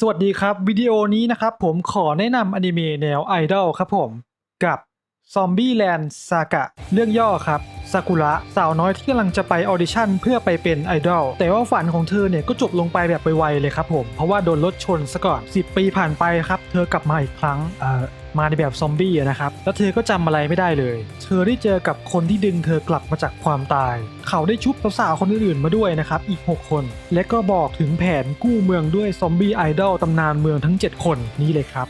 สวัสดีครับ วิดีโอนี้นะครับผมขอแนะนำอนิเมะแนวไอดอลครับผมกับซอมบี้แลนด์ซากะเรื่องย่อครับซากุระสาวน้อยที่กำลังจะไปออดิชั่นเพื่อไปเป็นไอดอลแต่ว่าฝันของเธอเนี่ยก็จบลงไปแบบไวๆเลยครับผม เพราะว่าโดนรถชนซะก่อน 10 ปีผ่านไปครับ เธอกลับมาอีกครั้งเอ่อ มาในแบบซอมบี้นะครับ แล้วเธอก็จำอะไรไม่ได้เลย เธอได้เจอกับคนที่ดึงเธอกลับมาจากความตาย เขาได้ชุบสาวๆคนอื่นๆมาด้วยนะครับ อีก 6 คน และก็บอกถึงแผนกู้เมืองด้วยซอมบี้ไอดอลตำนานเมืองทั้ง 7 คนนี้เลยครับ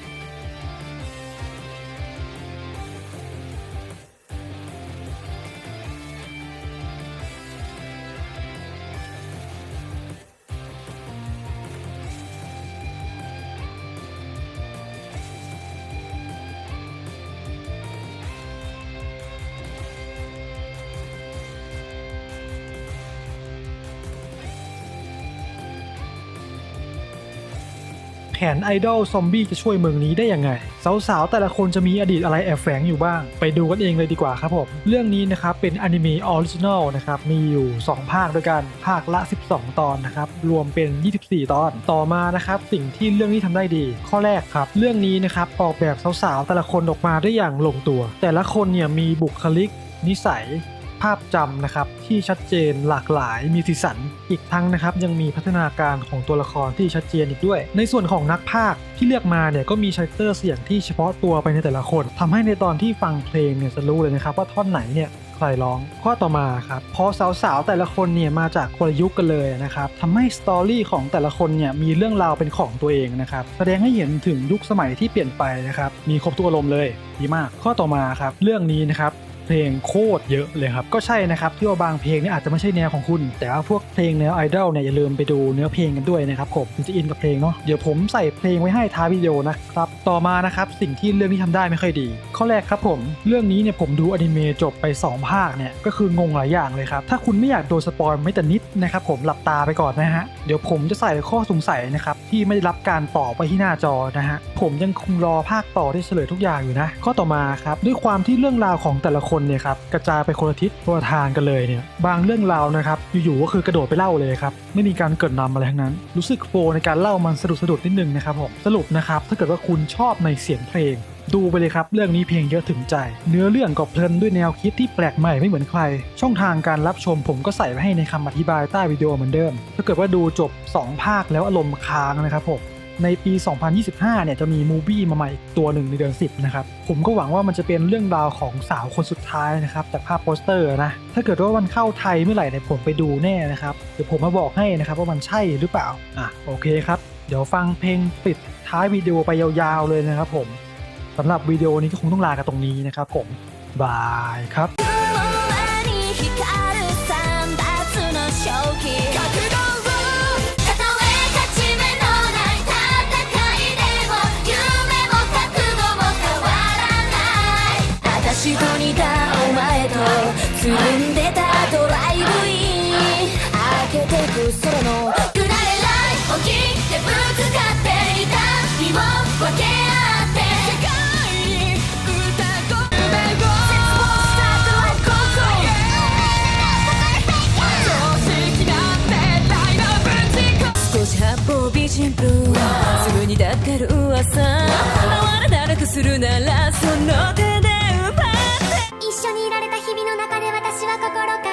แผนไอดอลซอมบี้จะช่วยเมืองนี้ได้ยังไง สาวๆ แต่ละคนจะมีอดีตอะไรแอบแฝงอยู่บ้าง ไปดูกันเองเลยดีกว่าครับผม เรื่องนี้นะครับเป็นอนิเมะออริจินอลนะครับมีอยู่ 2 ภาคด้วยกัน ภาคละ 12 ตอนนะครับรวมเป็น 24 ตอนต่อมานะครับสิ่งที่เรื่องนี้ทำได้ดี ข้อแรกครับ เรื่องนี้นะครับออกแบบสาวๆแต่ละคนออกมาได้อย่างลงตัว แต่ละคนเนี่ยมีบุคลิกนิสัยาพจำนะครับที่ชัดเจนหลากหลายมีสีสัน อีกทั้งนะครับยังมีพัฒนาการของตัวละครที่ชัดเจนอีกด้วย ในส่วนของนักพากที่เลือกมาเนี่ยก็มีคาแรคเตอร์เสียงที่เฉพาะตัวไปในแต่ละคนทำให้ในตอนที่ฟังเพลงเนี่ยจะรู้เลยนะครับว่าท่อนไหนเนี่ยใครร้องข้อต่อมาครับพอสาวๆแต่ละคนเนี่ยมาจากคนยุคกันเลยนะครับทำให้สตอรี่ของแต่ละคนเนี่ยมีเรื่องราวเป็นของตัวเองนะครับแสดงให้เห็นถึงยุคสมัยที่เปลี่ยนไปนะครับมีครบทุกอารมณ์เลยดีมากข้อต่อมาครับเรื่องนี้นะครับ เพลงโคตรเยอะเลยครับ ก็ใช่นะครับที่ว่าบางเพลงนี่อาจจะไม่ใช่แนวของคุณ แต่ว่าพวกเพลงแนวไอดอลเนี่ยอย่าลืมไปดูเนื้อเพลงกันด้วยนะครับผมจะอินกับเพลงเนาะเดี๋ยวผมใส่เพลงไว้ให้ท้ายวิดีโอนะครับต่อมานะครับสิ่งที่เรื่องนี้ทำได้ไม่ค่อยดี ข้อแรกครับผม เรื่องนี้เนี่ยผมดูอนิเมะจบไป 2 ภาคเนี่ยก็คืองงหลายอย่างเลยครับถ้าคุณไม่อยากโดนสปอยไม่แต่นิดนะครับผมหลับตาไปก่อนนะฮะเดี๋ยวผมจะใส่ข้อสงสัยนะครับที่ไม่ได้รับการตอบไปที่หน้าจอนะฮะผมยังคงรอภาคต่อที่เฉลยทุกอย่างอยู่นะข้อต่อมาครับด้วยความที่เรื่องราวของแต่ละคนเนี่ยครับกระจายไปคนละทิศคนละทางกันเลยเนี่ยบางเรื่องราวนะครับอยู่ๆก็คือกระโดดไปเล่าเลยครับไม่มีการเกิดนำอะไรทั้งนั้น รู้สึกโฟในการเล่ามันสะดุดสะดุดนิดนึงนะครับผมสรุปนะครับถ้าเกิดว่าคุณชอบในเสียงเพลงดูไปเลยครับ เรื่องนี้เพลงเยอะถึงใจ เนื้อเรื่องก็เพลินด้วยแนวคิดที่แปลกใหม่ไม่เหมือนใคร ช่องทางการรับชมผมก็ใส่ไว้ให้ในคำอธิบายใต้วิดีโอเหมือนเดิม ถ้าเกิดว่าดูจบ 2 ภาคแล้วอารมณ์ค้างนะครับผม ในปี 2025 เนี่ยจะมีมูบี้มาใหม่อีกตัวหนึ่งในเดือน 10 นะครับ ผมก็หวังว่ามันจะเป็นเรื่องราวของสาวคนสุดท้ายนะครับจากภาพโปสเตอร์นะ ถ้าเกิดว่ามันเข้าไทยเมื่อไหร่เนี่ยผมไปดูแน่นะครับ เดี๋ยวผมมาบอกให้นะครับว่ามันใช่หรือเปล่า อะโอเคครับ เดี๋ยวฟังเพลงปิดท้ายวิดีโอไปยาวๆเลยนะครับผมสำหรับวิดีโอนี้ก็คงต้องลากันตรงนี้นะครับผมบายครับ 私と似たお前とつるんでたドライブイン開けてく空のくだれない起きてぶつかっていた日を分け合って世界に歌声絶望した後はこそ常識なんて大のぶちこ少し八方美人ブルーすぐに抱ける噂。哀れならくするならその手で心